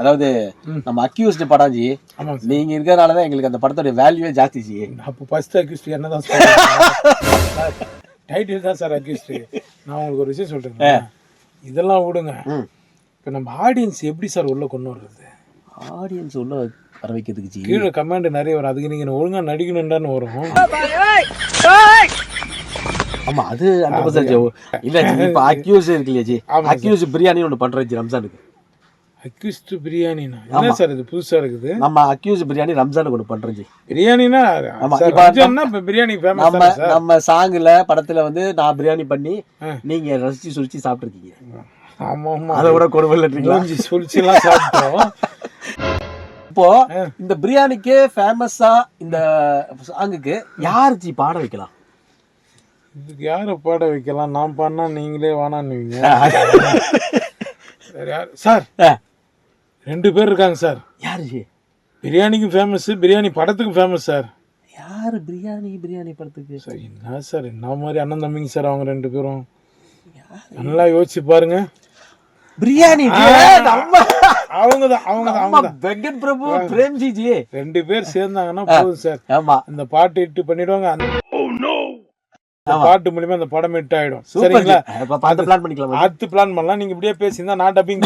அதாவது. நம்ம அக்யூஸ்டு படம் ஜி நீங்க இருக்கிறதுனால தான் எங்களுக்கு அந்த படத்தோட வேல்யூவே ஜாஸ்தி ஜி. அப்போ ஃபர்ஸ்ட் அக்யூஸ்ட் என்ன தான் டைட்டில் தான் சார் அக்யூஸ்ட் நான் உங்களுக்கு ஒரு விஷயம் சொல்றேன். இதெல்லாம் விடுங்க. இப்போ நம்ம ஆடியன்ஸ் எப்படி சார் உள்ள கொண்டு வர்றது? ஆடியன்ஸ் உள்ள வர வைக்கிறதுக்கு ஜி. கீழே கமெண்ட் நிறைய வரும். அதுக்கு நீங்க ஒழுங்கா நடிக்கணும்டான்னு வரும். ஆமா அது அந்த இல்ல இப்ப அக்யூஸ் இருக்கு இல்லையா ஜி. அக்யூஸ் பிரியாணி ஒன்று பண்றோம் ஜி ரம்ஜானுக்கு அக்யூஸ்ட் பிரியாணினா. என்ன சார் இது புதுசா இருக்குது? நம்ம அக்யூஸ் பிரியாணி ரம்ஜானுக்கு ஒன்று பண்றோம் ஜி பிரியாணினா ரம்ஜான்னா இப்போ பிரியாணி நம்ம நம்ம சாங்குல படத்துல வந்து நான் பிரியாணி பண்ணி ஆ. நீங்க ரசிச்சு சுழிச்சு சாப்பிட்டுருக்கீங்க. ஆமா ஆமா. அதை விட இல்லைங்களா? மூஞ்சி சுழிச்சுலாம் சாப்பிட்டோம். இப்போ. இந்த பிரியாணிக்கே ஃபேமஸா இந்த சாங்குக்கு யார் ஜி பாட வைக்கலாம்? இதுக்கு யாரை பாட வைக்கலாம்? நான் பாடினா நீங்களே வேணான்னுவீங்க சரி, யார்- சார் ஆ. ரெண்டு பேர் இருக்காங்க சார். யார் ஜி? பிரியாணிக்கு ஃபேமஸ் பிரியாணி படத்துக்கு ஃபேமஸ் சார். யாரு பிரியாணி பிரியாணி படத்துக்கு? சார் என்ன சார் என்ன மாதிரி அண்ணன் தம்பிங்க சார் அவங்க ரெண்டு பேரும்? நல்லா யோசிச்சு பாருங்க. பிரியாணி அவங்க தான் அவங்க தான் அவங்க வெங்கட் பிரபு பிரேம்ஜி ஜி ரெண்டு பேர் சேர்ந்தாங்கன்னா போதும் சார். ஆமா. அந்த பாட்டு இட்டு பண்ணிடுவாங்க. ஆமா. பாட்டு மூலியமா அந்த படம் ஹிட் ஆயிடும் சரிங்களா பார்த்து பிளான் பண்ணிக்கலாம் அடுத்து பிளான் பண்ணலாம் நீங்க இப்படியே பேசியிருந்தா நான் டப்பிங்